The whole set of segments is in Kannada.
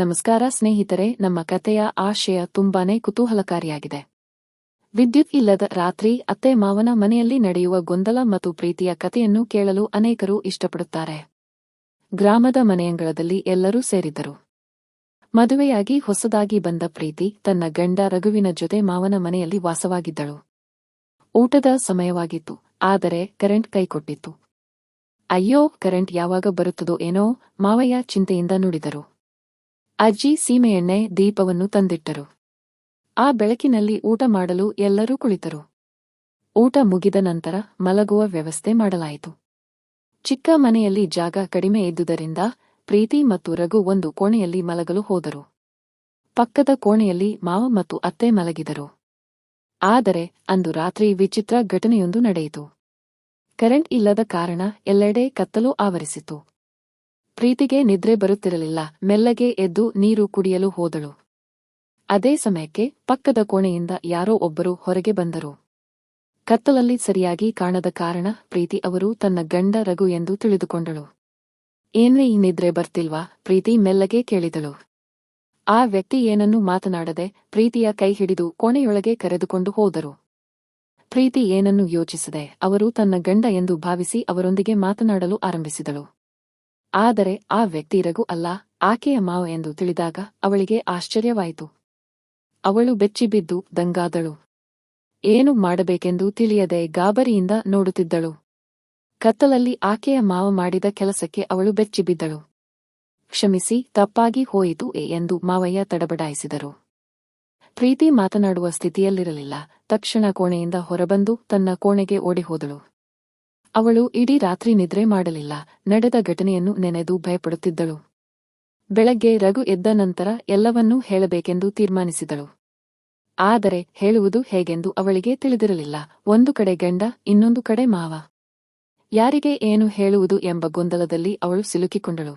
ನಮಸ್ಕಾರ ಸ್ನೇಹಿತರೆ, ನಮ್ಮ ಕಥೆಯ ಆಶಯ ತುಂಬಾನೇ ಕುತೂಹಲಕಾರಿಯಾಗಿದೆ. ವಿದ್ಯುತ್ ಇಲ್ಲದ ರಾತ್ರಿ, ಅತ್ತೆ ಮಾವನ ಮನೆಯಲ್ಲಿ ನಡೆಯುವ ಗೊಂದಲ ಮತ್ತು ಪ್ರೀತಿಯ ಕಥೆಯನ್ನು ಕೇಳಲು ಅನೇಕರು ಇಷ್ಟಪಡುತ್ತಾರೆ. ಗ್ರಾಮದ ಮನೆಯಂಗಳದಲ್ಲಿ ಎಲ್ಲರೂ ಸೇರಿದ್ದರು. ಮದುವೆಯಾಗಿ ಹೊಸದಾಗಿ ಬಂದ ಪ್ರೀತಿ, ತನ್ನ ಗಂಡ ರಘುವಿನ ಜೊತೆ ಮಾವನ ಮನೆಯಲ್ಲಿ ವಾಸವಾಗಿದ್ದಳು. ಊಟದ ಸಮಯವಾಗಿತ್ತು, ಆದರೆ ಕರೆಂಟ್ ಕೈಕೊಟ್ಟಿತ್ತು. ಅಯ್ಯೋ, ಕರೆಂಟ್ ಯಾವಾಗ ಬರುತ್ತದೋ ಏನೋ ಮಾವಯ್ಯ ಚಿಂತೆಯಿಂದ ನುಡಿದರು. ಅಜ್ಜಿ ಸೀಮೆಎಣ್ಣೆ ದೀಪವನ್ನು ತಂದಿಟ್ಟರು. ಆ ಬೆಳಕಿನಲ್ಲಿ ಊಟ ಮಾಡಲು ಎಲ್ಲರೂ ಕುಳಿತರು. ಊಟ ಮುಗಿದ ನಂತರ ಮಲಗುವ ವ್ಯವಸ್ಥೆ ಮಾಡಲಾಯಿತು. ಚಿಕ್ಕ ಮನೆಯಲ್ಲಿ ಜಾಗ ಕಡಿಮೆ ಇದ್ದುದರಿಂದ ಪ್ರೀತಿ ಮತ್ತು ರಘು ಒಂದು ಕೋಣೆಯಲ್ಲಿ ಮಲಗಲು ಹೋದರು. ಪಕ್ಕದ ಕೋಣೆಯಲ್ಲಿ ಮಾವ ಮತ್ತು ಅತ್ತೆ ಮಲಗಿದರು. ಆದರೆ ಅಂದು ರಾತ್ರಿ ವಿಚಿತ್ರ ಘಟನೆಯೊಂದು ನಡೆಯಿತು. ಕರೆಂಟ್ ಇಲ್ಲದ ಕಾರಣ ಎಲ್ಲೆಡೆ ಕತ್ತಲು ಆವರಿಸಿತು. ಪ್ರೀತಿಗೆ ನಿದ್ರೆ ಬರುತ್ತಿರಲಿಲ್ಲ. ಮೆಲ್ಲಗೆ ಎದ್ದು ನೀರು ಕುಡಿಯಲು ಹೋದಳು. ಅದೇ ಸಮಯಕ್ಕೆ ಪಕ್ಕದ ಕೋಣೆಯಿಂದ ಯಾರೋ ಒಬ್ಬರು ಹೊರಗೆ ಬಂದರು. ಕತ್ತಲಲ್ಲಿ ಸರಿಯಾಗಿ ಕಾಣದ ಕಾರಣ ಪ್ರೀತಿ ಅವರು ತನ್ನ ಗಂಡ ರಘು ಎಂದು ತಿಳಿದುಕೊಂಡಳು. ಏನ್ರಿ ಈ ನಿದ್ರೆ ಬರ್ತಿಲ್ವಾ? ಪ್ರೀತಿ ಮೆಲ್ಲಗೆ ಕೇಳಿದಳು. ಆ ವ್ಯಕ್ತಿ ಏನನ್ನೂ ಮಾತನಾಡದೆ ಪ್ರೀತಿಯ ಕೈ ಹಿಡಿದು ಕೋಣೆಯೊಳಗೆ ಕರೆದುಕೊಂಡು ಹೋದರು. ಪ್ರೀತಿ ಏನನ್ನೂ ಯೋಚಿಸದೆ ಅವರು ತನ್ನ ಗಂಡ ಎಂದು ಭಾವಿಸಿ ಅವರೊಂದಿಗೆ ಮಾತನಾಡಲು ಆರಂಭಿಸಿದಳು. ಆದರೆ ಆ ವ್ಯಕ್ತಿ ರಘು ಅಲ್ಲ, ಆಕೆಯ ಮಾವ ಎಂದು ತಿಳಿದಾಗ ಅವಳಿಗೆ ಆಶ್ಚರ್ಯವಾಯಿತು. ಅವಳು ಬೆಚ್ಚಿಬಿದ್ದು ದಂಗಾದಳು. ಏನು ಮಾಡಬೇಕೆಂದು ತಿಳಿಯದೆ ಗಾಬರಿಯಿಂದ ನೋಡುತ್ತಿದ್ದಳು. ಕತ್ತಲಲ್ಲಿ ಆಕೆಯ ಮಾವ ಮಾಡಿದ ಕೆಲಸಕ್ಕೆ ಅವಳು ಬೆಚ್ಚಿಬಿದ್ದಳು ಕ್ಷಮಿಸಿ, ತಪ್ಪಾಗಿ ಹೋಯಿತು ಎ ಎಂದು ಮಾವಯ್ಯ ತಡಬಡಾಯಿಸಿದರು. ಪ್ರೀತಿ ಮಾತನಾಡುವ ಸ್ಥಿತಿಯಲ್ಲಿರಲಿಲ್ಲ. ತಕ್ಷಣ ಕೋಣೆಯಿಂದ ಹೊರಬಂದು ತನ್ನ ಕೋಣೆಗೆ ಓಡಿಹೋದಳು. ಅವಳು ಇಡೀ ರಾತ್ರಿ ನಿದ್ರೆ ಮಾಡಲಿಲ್ಲ, ನಡೆದ ಘಟನೆಯನ್ನು ನೆನೆದು ಭಯಪಡುತ್ತಿದ್ದಳು. ಬೆಳಗ್ಗೆ ರಘು ಎದ್ದ ನಂತರ ಎಲ್ಲವನ್ನೂ ಹೇಳಬೇಕೆಂದು ತೀರ್ಮಾನಿಸಿದಳು. ಆದರೆ ಹೇಳುವುದು ಹೇಗೆಂದು ಅವಳಿಗೆ ತಿಳಿದಿರಲಿಲ್ಲ. ಒಂದು ಕಡೆ ಗಂಡ, ಇನ್ನೊಂದು ಕಡೆ ಮಾವ. ಯಾರಿಗೆ ಏನು ಹೇಳುವುದು ಎಂಬ ಗೊಂದಲದಲ್ಲಿ ಅವಳು ಸಿಲುಕಿಕೊಂಡಳು.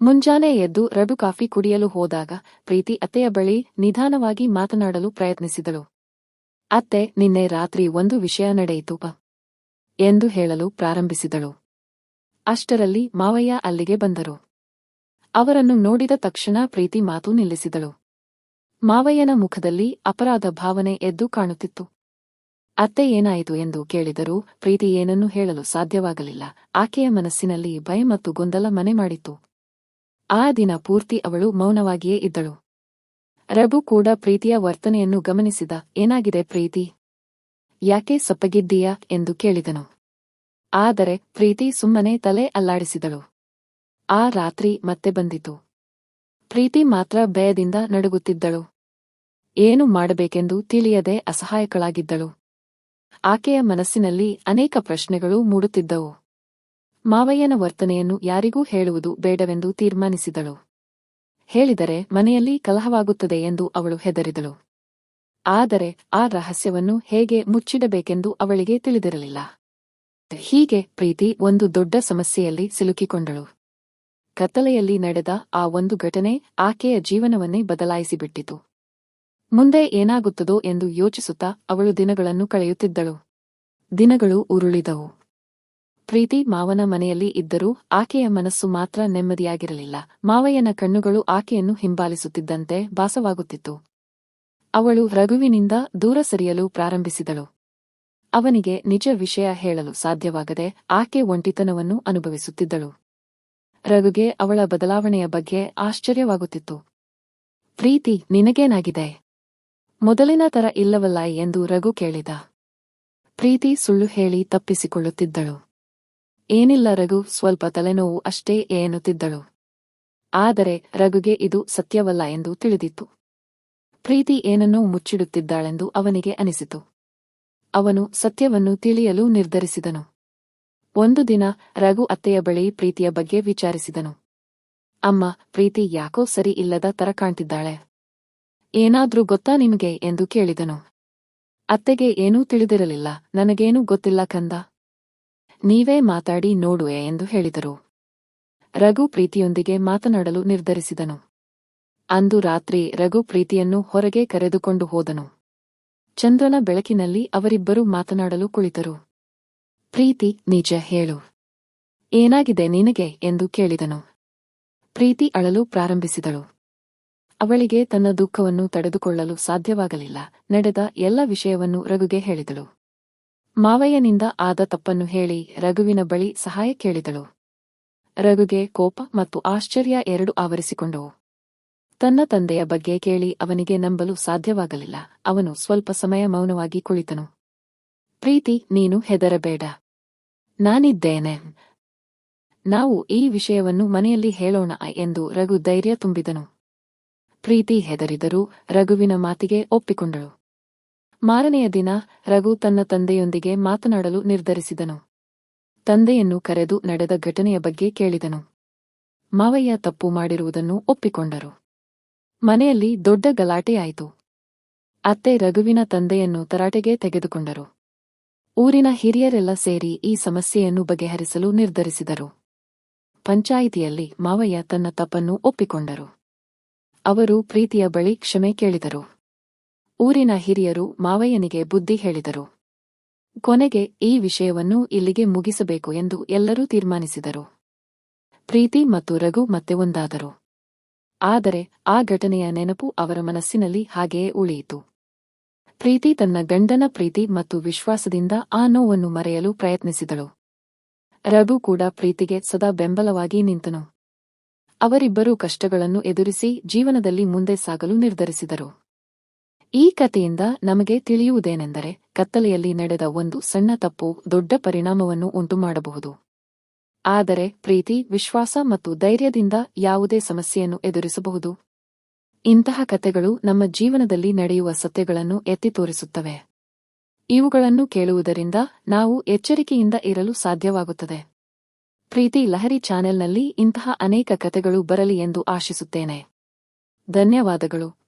ಮುಂಜಾನೆ ಎದ್ದು ರಘು ಕಾಫಿ ಕುಡಿಯಲು ಹೋದಾಗ ಪ್ರೀತಿ ಅತ್ತೆಯ ಬಳಿ ನಿಧಾನವಾಗಿ ಮಾತನಾಡಲು ಪ್ರಯತ್ನಿಸಿದಳು. ಅತ್ತೆ, ನಿನ್ನೆ ರಾತ್ರಿ ಒಂದು ವಿಷಯ ನಡೆಯಿತು, ಪ. ಎಂದು ಹೇಳಲು ಪ್ರಾರಂಭಿಸಿದಳು. ಅಷ್ಟರಲ್ಲಿ ಮಾವಯ್ಯ ಅಲ್ಲಿಗೆ ಬಂದರು. ಅವರನ್ನು ನೋಡಿದ ತಕ್ಷಣ ಪ್ರೀತಿ ಮಾತು ನಿಲ್ಲಿಸಿದಳು. ಮಾವಯ್ಯನ ಮುಖದಲ್ಲಿ ಅಪರಾಧ ಭಾವನೆ ಎದ್ದು ಕಾಣುತ್ತಿತ್ತು. ಅತ್ತೆ ಏನಾಯಿತು ಎಂದು ಕೇಳಿದರೂ ಪ್ರೀತಿ ಏನನ್ನೂ ಹೇಳಲು ಸಾಧ್ಯವಾಗಲಿಲ್ಲ. ಆಕೆಯ ಮನಸ್ಸಿನಲ್ಲಿ ಭಯ ಮತ್ತು ಗೊಂದಲ ಮನೆ ಮಾಡಿತ್ತು. ಆ ದಿನ ಪೂರ್ತಿ ಅವಳು ಮೌನವಾಗಿಯೇ ಇದ್ದಳು. ರಘು ಕೂಡ ಪ್ರೀತಿಯ ವರ್ತನೆಯನ್ನು ಗಮನಿಸಿದ. ಏನಾಗಿದೆ ಪ್ರೀತಿ? ಯಾಕೆ ಸೊಪ್ಪಗಿದ್ದೀಯಾ? ಎಂದು ಕೇಳಿದನು. ಆದರೆ ಪ್ರೀತಿ ಸುಮ್ಮನೆ ತಲೆ ಅಲ್ಲಾಡಿಸಿದಳು. ಆ ರಾತ್ರಿ ಮತ್ತೆ ಬಂದಿತು. ಪ್ರೀತಿ ಮಾತ್ರ ಭಯದಿಂದ ನಡುಗುತ್ತಿದ್ದಳು. ಏನು ಮಾಡಬೇಕೆಂದು ತಿಳಿಯದೆ ಅಸಹಾಯಕಳಾಗಿದ್ದಳು. ಆಕೆಯ ಮನಸ್ಸಿನಲ್ಲಿ ಅನೇಕ ಪ್ರಶ್ನೆಗಳು ಮೂಡುತ್ತಿದ್ದವು. ಮಾವಯ್ಯನ ವರ್ತನೆಯನ್ನು ಯಾರಿಗೂ ಹೇಳುವುದು ಬೇಡವೆಂದು ತೀರ್ಮಾನಿಸಿದಳು. ಹೇಳಿದರೆ ಮನೆಯಲ್ಲಿ ಕಲಹವಾಗುತ್ತದೆ ಎಂದು ಅವಳು ಹೆದರಿದಳು. ಆದರೆ ಆ ರಹಸ್ಯವನ್ನು ಹೇಗೆ ಮುಚ್ಚಿಡಬೇಕೆಂದು ಅವಳಿಗೆ ತಿಳಿದಿರಲಿಲ್ಲ. ಹೀಗೆ ಪ್ರೀತಿ ಒಂದು ದೊಡ್ಡ ಸಮಸ್ಯೆಯಲ್ಲಿ ಸಿಲುಕಿಕೊಂಡಳು. ಕತ್ತಲೆಯಲ್ಲಿ ನಡೆದ ಆ ಒಂದು ಘಟನೆ ಆಕೆಯ ಜೀವನವನ್ನೇ ಬದಲಾಯಿಸಿಬಿಟ್ಟಿತು. ಮುಂದೆ ಏನಾಗುತ್ತದೋ ಎಂದು ಯೋಚಿಸುತ್ತಾ ಅವಳು ದಿನಗಳನ್ನು ಕಳೆಯುತ್ತಿದ್ದಳು. ದಿನಗಳು ಉರುಳಿದವು. ಪ್ರೀತಿ ಮಾವನ ಮನೆಯಲ್ಲಿ ಇದ್ದರೂ ಆಕೆಯ ಮನಸ್ಸು ಮಾತ್ರ ನೆಮ್ಮದಿಯಾಗಿರಲಿಲ್ಲ. ಮಾವಯ್ಯನ ಕಣ್ಣುಗಳು ಆಕೆಯನ್ನು ಹಿಂಬಾಲಿಸುತ್ತಿದ್ದಂತೆ ಭಾಸವಾಗುತ್ತಿತ್ತು. ಅವಳು ರಘುವಿನಿಂದ ದೂರ ಸರಿಯಲು ಪ್ರಾರಂಭಿಸಿದಳು. ಅವನಿಗೆ ನಿಜ ವಿಷಯ ಹೇಳಲು ಸಾಧ್ಯವಾಗದೆ ಆಕೆ ಒಂಟಿತನವನ್ನು ಅನುಭವಿಸುತ್ತಿದ್ದಳು. ರಘುಗೆ ಅವಳ ಬದಲಾವಣೆಯ ಬಗ್ಗೆ ಆಶ್ಚರ್ಯವಾಗುತ್ತಿತ್ತು. ಪ್ರೀತಿ ನಿನಗೇನಾಗಿದೆ? ಮೊದಲಿನ ತರ ಇಲ್ಲವಲ್ಲ? ಎಂದು ರಘು ಕೇಳಿದ. ಪ್ರೀತಿ ಸುಳ್ಳು ಹೇಳಿ ತಪ್ಪಿಸಿಕೊಳ್ಳುತ್ತಿದ್ದಳು. ಏನಿಲ್ಲ ರಘು, ಸ್ವಲ್ಪ ತಲೆನೋವು ಅಷ್ಟೇ ಎನ್ನುತ್ತಿದ್ದಳು. ಆದರೆ ರಘುಗೆ ಇದು ಸತ್ಯವಲ್ಲ ಎಂದು ತಿಳಿದಿತ್ತು. ಪ್ರೀತಿ ಏನನ್ನೂ ಮುಚ್ಚಿಡುತ್ತಿದ್ದಾಳೆಂದು ಅವನಿಗೆ ಅನಿಸಿತು. ಅವನು ಸತ್ಯವನ್ನು ತಿಳಿಯಲು ನಿರ್ಧರಿಸಿದನು. ಒಂದು ದಿನ ರಘು ಅತ್ತೆಯ ಬಳಿ ಪ್ರೀತಿಯ ಬಗ್ಗೆ ವಿಚಾರಿಸಿದನು. ಅಮ್ಮ, ಪ್ರೀತಿ ಯಾಕೋ ಸರಿ ಇಲ್ಲದ ತರ ಕಾಣ್ತಿದ್ದಾಳೆ. ಏನಾದ್ರೂ ಗೊತ್ತಾ ನಿಮಗೆ ಎಂದು ಕೇಳಿದನು. ಅತ್ತೆಗೆ ಏನೂ ತಿಳಿದಿರಲಿಲ್ಲ. ನನಗೇನೂ ಗೊತ್ತಿಲ್ಲ ಕಂದ. ನೀವೇ ಮಾತಾಡಿ ನೋಡುವೆ ಎಂದು ಹೇಳಿದರು. ರಘು ಪ್ರೀತಿಯೊಂದಿಗೆ ಮಾತನಾಡಲು ನಿರ್ಧರಿಸಿದನು. ಅಂದು ರಾತ್ರಿ ರಘು ಪ್ರೀತಿಯನ್ನು ಹೊರಗೆ ಕರೆದುಕೊಂಡು ಹೋದನು. ಚಂದ್ರನ ಬೆಳಕಿನಲ್ಲಿ ಅವರಿಬ್ಬರೂ ಮಾತನಾಡಲು ಕುಳಿತರು. ಪ್ರೀತಿ, ನಿಜ ಹೇಳು. ಏನಾಗಿದೆ ನಿನಗೆ ಎಂದು ಕೇಳಿದನು. ಪ್ರೀತಿ ಅಳಲು ಪ್ರಾರಂಭಿಸಿದಳು. ಅವಳಿಗೆ ತನ್ನ ದುಃಖವನ್ನು ತಡೆದುಕೊಳ್ಳಲು ಸಾಧ್ಯವಾಗಲಿಲ್ಲ. ನಡೆದ ಎಲ್ಲ ವಿಷಯವನ್ನು ರಘುಗೆ ಹೇಳಿದಳು. ಮಾವಯ್ಯನಿಂದ ಆದ ತಪ್ಪನ್ನು ಹೇಳಿ ರಘುವಿನ ಬಳಿ ಸಹಾಯ ಕೇಳಿದಳು. ರಘುಗೆ ಕೋಪ ಮತ್ತು ಆಶ್ಚರ್ಯ ಎರಡು ಆವರಿಸಿಕೊಂಡವು. ತನ್ನ ತಂದೆಯ ಬಗ್ಗೆ ಕೇಳಿ ಅವನಿಗೆ ನಂಬಲು ಸಾಧ್ಯವಾಗಲಿಲ್ಲ. ಅವನು ಸ್ವಲ್ಪ ಸಮಯ ಮೌನವಾಗಿ ಕುಳಿತನು. ಪ್ರೀತಿ, ನೀನು ಹೆದರಬೇಡ. ನಾನಿದ್ದೇನೆ. ನಾವು ಈ ವಿಷಯವನ್ನು ಮನೆಯಲ್ಲಿ ಹೇಳೋಣ ಎಂದು ರಘು ಧೈರ್ಯ ತುಂಬಿದನು. ಪ್ರೀತಿ ಹೆದರಿದರೂ ರಘುವಿನ ಮಾತಿಗೆ ಒಪ್ಪಿಕೊಂಡಳು. ಮಾರನೆಯ ದಿನ ರಘು ತನ್ನ ತಂದೆಯೊಂದಿಗೆ ಮಾತನಾಡಲು ನಿರ್ಧರಿಸಿದನು. ತಂದೆಯನ್ನು ಕರೆದು ನಡೆದ ಘಟನೆಯ ಬಗ್ಗೆ ಕೇಳಿದನು. ಮಾವಯ್ಯ ತಪ್ಪು ಮಾಡಿರುವುದನ್ನು ಒಪ್ಪಿಕೊಂಡರು. ಮನೆಯಲ್ಲಿ ದೊಡ್ಡ ಗಲಾಟೆಯಾಯಿತು ಅತ್ತೆ ರಘುವಿನ ತಂದೆಯನ್ನು ತರಾಟೆಗೆ ತೆಗೆದುಕೊಂಡರು. ಊರಿನ ಹಿರಿಯರೆಲ್ಲ ಸೇರಿ ಈ ಸಮಸ್ಯೆಯನ್ನು ಬಗೆಹರಿಸಲು ನಿರ್ಧರಿಸಿದರು. ಪಂಚಾಯಿತಿಯಲ್ಲಿ ಮಾವಯ್ಯ ತನ್ನ ತಪ್ಪನ್ನು ಒಪ್ಪಿಕೊಂಡರು. ಅವರು ಪ್ರೀತಿಯ ಬಳಿ ಕ್ಷಮೆ ಕೇಳಿದರು. ಊರಿನ ಹಿರಿಯರು ಮಾವಯ್ಯನಿಗೆ ಬುದ್ಧಿ ಹೇಳಿದರು. ಕೊನೆಗೆ ಈ ವಿಷಯವನ್ನು ಇಲ್ಲಿಗೆ ಮುಗಿಸಬೇಕು ಎಂದು ಎಲ್ಲರೂ ತೀರ್ಮಾನಿಸಿದರು. ಪ್ರೀತಿ ಮತ್ತು ರಘು ಮತ್ತೆ ಒಂದಾದರು. ಆದರೆ ಆ ಘಟನೆಯ ನೆನಪು ಅವರ ಮನಸ್ಸಿನಲ್ಲಿ ಹಾಗೆಯೇ ಉಳಿಯಿತು. ಪ್ರೀತಿ ತನ್ನ ಗಂಡನ ಪ್ರೀತಿ ಮತ್ತು ವಿಶ್ವಾಸದಿಂದ ಆ ನೋವನ್ನು ಮರೆಯಲು ಪ್ರಯತ್ನಿಸಿದಳು. ರಘು ಕೂಡ ಪ್ರೀತಿಗೆ ಸದಾ ಬೆಂಬಲವಾಗಿ ನಿಂತನು. ಅವರಿಬ್ಬರೂ ಕಷ್ಟಗಳನ್ನು ಎದುರಿಸಿ ಜೀವನದಲ್ಲಿ ಮುಂದೆ ಸಾಗಲು ನಿರ್ಧರಿಸಿದರು. ಈ ಕಥೆಯಿಂದ ನಮಗೆ ತಿಳಿಯುವುದೇನೆಂದರೆ ಕತ್ತಲೆಯಲ್ಲಿ ನಡೆದ ಒಂದು ಸಣ್ಣ ತಪ್ಪು ದೊಡ್ಡ ಪರಿಣಾಮವನ್ನು ಉಂಟುಮಾಡಬಹುದು. ಆದರೆ ಪ್ರೀತಿ, ವಿಶ್ವಾಸ ಮತ್ತು ಧೈರ್ಯದಿಂದ ಯಾವುದೇ ಸಮಸ್ಯೆಯನ್ನು ಎದುರಿಸಬಹುದು. ಇಂತಹ ಕಥೆಗಳು ನಮ್ಮ ಜೀವನದಲ್ಲಿ ನಡೆಯುವ ಸತ್ಯಗಳನ್ನು ಎತ್ತಿ ತೋರಿಸುತ್ತವೆ. ಇವುಗಳನ್ನು ಕೇಳುವುದರಿಂದ ನಾವು ಎಚ್ಚರಿಕೆಯಿಂದ ಇರಲು ಸಾಧ್ಯವಾಗುತ್ತದೆ. ಪ್ರೀತಿ ಲಹರಿ ಚಾನೆಲ್ನಲ್ಲಿ ಇಂತಹ ಅನೇಕ ಕಥೆಗಳು ಬರಲಿ ಎಂದು ಆಶಿಸುತ್ತೇನೆ. ಧನ್ಯವಾದಗಳು.